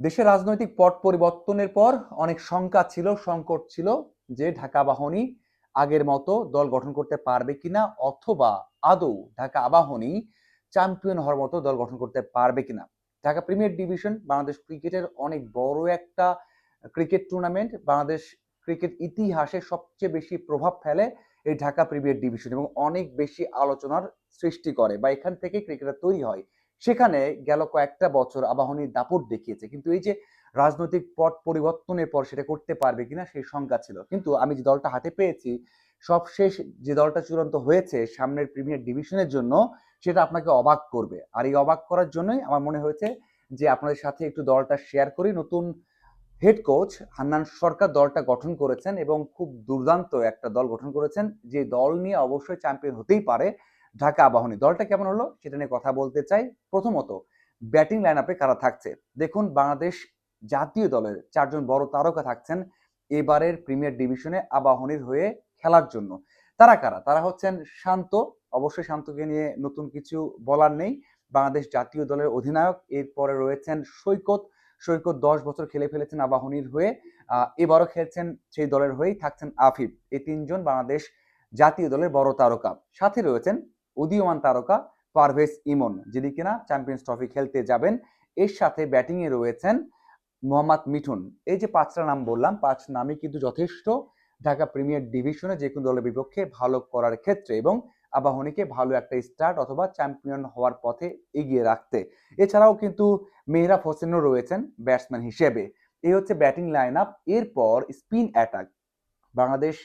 দেশের রাজনৈতিক পট পরিবর্তনের পর অনেক শঙ্কা ছিল, সংকট ছিল যে ঢাকা বাহনী আগের মতো দল গঠন করতে পারবে কিনা অথবা আদৌ ঢাকা আবাহনী চ্যাম্পিয়ন হওয়ার মতো দল গঠন করতে পারবে কিনা। ঢাকা প্রিমিয়ার ডিভিশন বাংলাদেশ ক্রিকেটের অনেক বড় একটা ক্রিকেট টুর্নামেন্ট। বাংলাদেশ ক্রিকেট ইতিহাসে সবচেয়ে বেশি প্রভাব ফেলে এই ঢাকা প্রিমিয়ার ডিভিশন এবং অনেক বেশি আলোচনার সৃষ্টি করে বা এখান থেকে ক্রিকেটার তৈরি হয়। সেখানে গেল কয়েকটা বছর আবাহনী দাপট দেখিয়েছে। কিন্তু এই যে রাজনৈতিক পট পরিবর্তনের পর সেটা করতে পারবে কিনা সেই শঙ্কা ছিল। কিন্তু আমি যে দলটা হাতে পেয়েছি সবশেষ যে দলটা চূড়ান্ত হয়েছে সামনের প্রিমিয়ার ডিভিশনের জন্য, সেটা আপনাকে অবাক করবে। আর এই অবাক করার জন্যই আমার মনে হয়েছে যে আপনাদের সাথে একটু দলটা শেয়ার করি। নতুন হেড কোচ হান্নান সরকার দলটা গঠন করেছেন এবং খুব দুর্দান্ত একটা দল গঠন করেছেন। যে দল নিয়ে অবশ্যই চ্যাম্পিয়ন হতেই পারে। ঢাকা আবাহনী দলটা কেমন হলো সেটা নিয়ে কথা বলতে চাই। প্রথমত ব্যাটিং লাইন আপে কারা থাকছে? দেখুন, বাংলাদেশ জাতীয় দলের চারজন বড় তারকা থাকছেন এবারের প্রিমিয়ার ডিভিশনে আবাহনীর হয়ে খেলার জন্য। তারা কারা? তারা হচ্ছেন শান্ত। অবশ্যই শান্তকে নিয়ে নতুন কিছু বলার নেই। বাংলাদেশ জাতীয় দলের অধিনায়ক। এরপরে রয়েছেন সৈকত। সৈকত দশ বছর খেলে ফেলেছেন আবাহনীর হয়ে। এবারও খেলছেন সেই দলের হয়েই থাকছেন আফিফ। এই তিনজন বাংলাদেশ জাতীয় দলের বড় তারকা। সাথে রয়েছেন উদীয়মান তারকা পারভেজ ইমন, যিনি কিনা চ্যাম্পিয়ন্স ট্রফি খেলতে যাবেন। এর সাথে ব্যাটিং এ রয়েছেন মোহাম্মদ মিঠুন। এই যে পাঁচটা নাম বললাম, পাঁচ নামই কিন্তু যথেষ্ট। ঢাকা প্রিমিয়ার ডিভিশনে যে কোনো দলের বিপক্ষে ভালো করার ক্ষেত্রে এবং আবাহনীকে ভালো একটা স্টার্ট অথবা চ্যাম্পিয়ন হওয়ার পথে এগিয়ে রাখতে। এছাড়াও কিন্তু মেহরাব হোসেনও রয়েছেন ব্যাটসম্যান হিসেবে। এই হচ্ছে ব্যাটিং লাইন আপ এরপর স্পিন অ্যাটাক বাংলাদেশ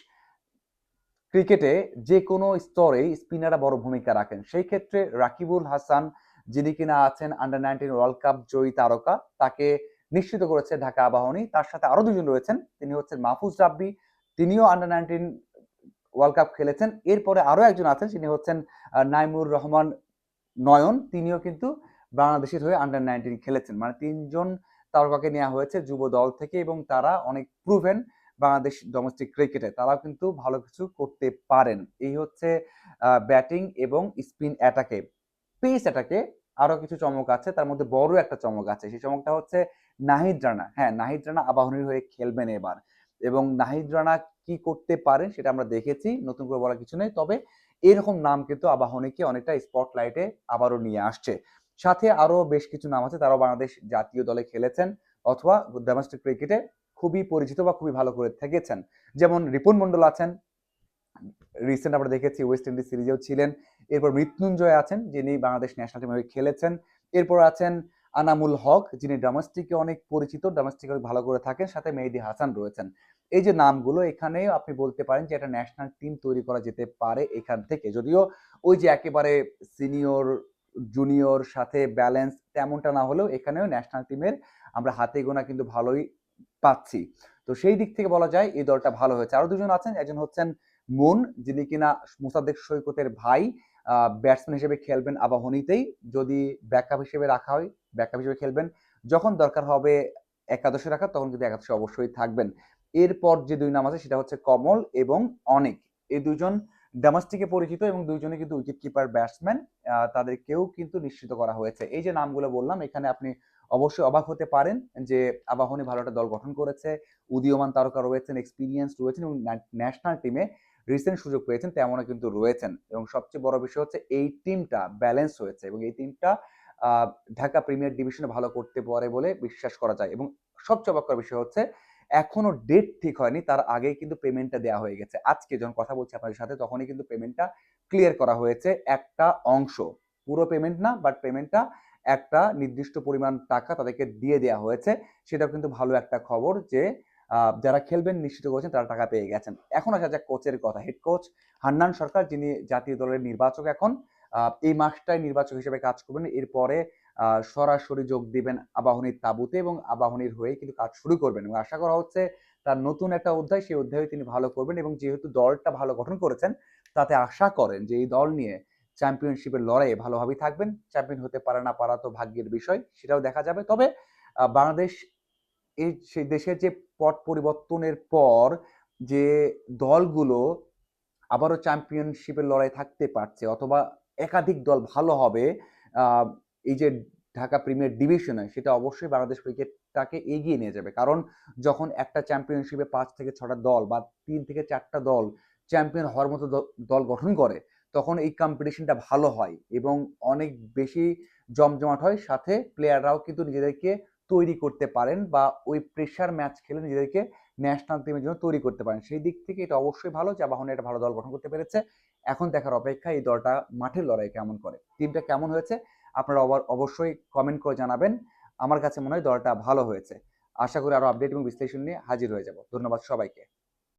ক্রিকেটে যে কোনো স্তরেই স্পিনাররা বড় ভূমিকা রাখেন। সেই ক্ষেত্রে রাকিবুল হাসান, যিনি কিনা আছেন আন্ডার নাইনটিন ওয়ার্ল্ড কাপ জয়ী তারকা, তাকে নিশ্চিত করেছে ঢাকা আবাহনী। তার সাথে আরও দুজন রয়েছেন, তিনি হচ্ছেন মাহফুজ রাব্বি, তিনিও আন্ডার নাইনটিন ওয়ার্ল্ড কাপ খেলেছেন। এরপরে আরও একজন আছেন তিনি হচ্ছেন নাইমুর রহমান নয়ন, তিনিও কিন্তু বাংলাদেশের হয়ে আন্ডার নাইনটিন খেলেছেন। মানে তিনজন তারকাকে নেওয়া হয়েছে যুব দল থেকে এবং তারা অনেক প্রুভেন বাংলাদেশ ডোমেস্টিক ক্রিকেটে তারাও কিন্তু ভালো কিছু করতে পারেন। এই হচ্ছে ব্যাটিং এবং স্পিন অ্যাটাকে পেস অ্যাটাকে আরও কিছু চমক আছে, তার মধ্যে বড় একটা চমক আছে। সেই চমকটা হচ্ছে নাহিদ রানা। হ্যাঁ নাহিদ রানা আবাহনীর হয়ে খেলবেন এবার। এবং নাহিদ রানা কি করতে পারেন সেটা আমরা দেখেছি, নতুন করে বলার কিছু নেই। তবে এরকম নাম কিন্তু আবাহনীকে অনেকটা স্পটলাইটে আবারও নিয়ে আসছে। সাথে আরও বেশ কিছু নাম আছে, তারাও বাংলাদেশ জাতীয় দলে খেলেছেন অথবা ডোমেস্টিক ক্রিকেটে খুবই পরিচিত বা খুবই ভালো করে থেকেছেন। যেমন রিপুন মন্ডল আছেন রিসেন্ট আমরা দেখেছি ওয়েস্ট ইন্ডিজ সিরিজেও ছিলেন, এরপর মৃত্যুঞ্জয় আছেন, যিনি বাংলাদেশ ন্যাশনাল টিমে খেলেছেন, এরপর আছেন আনামুল হক, যিনি ডোমেস্টিকে অনেক পরিচিত ডোমেস্টিকে অনেক ভালো করে থাকেন, সাথে মেহেদি হাসান রয়েছেন। এই যে নামগুলো, এখানে আপনি বলতে পারেন যে একটা ন্যাশনাল টিম তৈরি করা যেতে পারে এখান থেকে। যদিও ওই যে একেবারে সিনিয়র জুনিয়র সাথে ব্যালেন্স তেমনটা না হলেও এখানেও ন্যাশনাল টিমের আমরা হাতে গোনা কিন্তু ভালোই পাচ্ছি। তো সেই দিক থেকে বলা যায়, এই দলটা ভালো হয়েছে। আরও দুজন আছেন, একজন হচ্ছেন মুন, যিনি কিনা মুসাদ্দেক সৈকতের ভাই ব্যাটসম্যান হিসেবে খেলবেন আবাহনীতেই। যদি ব্যাকআপ হিসেবে রাখা হয় ব্যাকআপ হিসেবে খেলবেন। যখন দরকার হবে একাদশে রাখা, তখন কিন্তু একাদশে অবশ্যই থাকবেন। এরপর যে দুই নাম আছে, সেটা হচ্ছে কমল এবং অনেক। এই দুজন ডোমেস্টিকে পরিচিত এবং দুইজনে কিন্তু উইকেট কিপার ব্যাটসম্যান তাদেরকেও কিন্তু নিশ্চিত করা হয়েছে। এই যে নামগুলো বললাম, এখানে আপনি অবশ্যই অবাক হতে পারেন যে আবাহনী ভালো একটা দল গঠন করেছে, উদীয়মান তারকা রয়েছেন এক্সপিরিয়েন্স রয়েছেন এবং ন্যাশনাল টিমে রিসেন্ট সুযোগ পেয়েছেন তেমনও কিন্তু রয়েছেন। এবং সবচেয়ে বড় বিষয় হচ্ছে এই টিমটা ব্যালেন্স হয়েছে এবং এই টিমটা ঢাকা প্রিমিয়ার ডিভিশনে ভালো করতে পারে বলে বিশ্বাস করা যায়। এবং সবচেয়ে অবাক করার বিষয় হচ্ছে এখনও ডেট ঠিক হয়নি, তার আগেই কিন্তু পেমেন্টটা দেওয়া হয়ে গেছে। আজকে যখন কথা বলছি আপনাদের সাথে, তখনই কিন্তু পেমেন্টটা ক্লিয়ার করা হয়েছে একটা অংশ। পুরো পেমেন্ট না বাট পেমেন্টটা একটা নির্দিষ্ট পরিমাণ টাকা তাদেরকে দিয়ে দেওয়া হয়েছে। সেটাও কিন্তু ভালো একটা খবর যে যারা খেলবেন নিশ্চিত করেছেন তারা টাকা পেয়ে গেছেন। এখন আসা যাক কোচের কথা। হেড কোচ হান্নান সরকার, যিনি জাতীয় দলের নির্বাচক এখন এই মাসটায় নির্বাচক হিসেবে কাজ করবেন। এরপরে সরাসরি যোগ দিবেন আবাহনীর তাবুতে এবং আবাহনীর হয়ে কিন্তু কাজ শুরু করবেন। এবং আশা করা হচ্ছে তার নতুন একটা অধ্যায়, সেই অধ্যায়ে তিনি ভালো করবেন এবং যেহেতু দলটা ভালো গঠন করেছেন, তাতে আশা করেন যে এই দল নিয়ে চ্যাম্পিয়নশিপের লড়াইয়ে ভালোভাবেই থাকবেন। চ্যাম্পিয়ন হতে পারে না পারা তো ভাগ্যের বিষয়, সেটাও দেখা যাবে। তবে বাংলাদেশ এই সেই দেশের যে পট পরিবর্তনের পর যে দলগুলো আবারও চ্যাম্পিয়নশিপের লড়াই থাকতে পারছে, অথবা একাধিক দল ভালো হবে এই যে ঢাকা প্রিমিয়ার ডিভিশনে, সেটা অবশ্যই বাংলাদেশ ক্রিকেটটাকে এগিয়ে নিয়ে যাবে। কারণ যখন একটা চ্যাম্পিয়নশিপে পাঁচ থেকে ছটা দল বা তিন থেকে চারটা দল চ্যাম্পিয়ন হওয়ার মতো দল গঠন করে তখন এই কম্পিটিশনটা ভালো হয় এবং অনেক বেশি জমজমাট হয়। সাথে প্লেয়াররাও কিন্তু নিজেদেরকে তৈরি করতে পারেন বা ওই প্রেশার ম্যাচ খেলে নিজেদেরকে ন্যাশনাল টিমের জন্য তৈরি করতে পারেন। সেই দিক থেকে এটা অবশ্যই ভালো যে আবাহনী একটা ভালো দল গঠন করতে পেরেছে। এখন দেখার অপেক্ষা এই দলটা মাঠের লড়াই কেমন করে? টিমটা কেমন হয়েছে? আপনারা অব- অবশ্যই কমেন্ট করে জানাবেন। আমার কাছে মনে হয় দলটা ভালো হয়েছে। আশা করি আরও আপডেট এবং বিশ্লেষণ নিয়ে হাজির হয়ে যাব। ধন্যবাদ সবাইকে।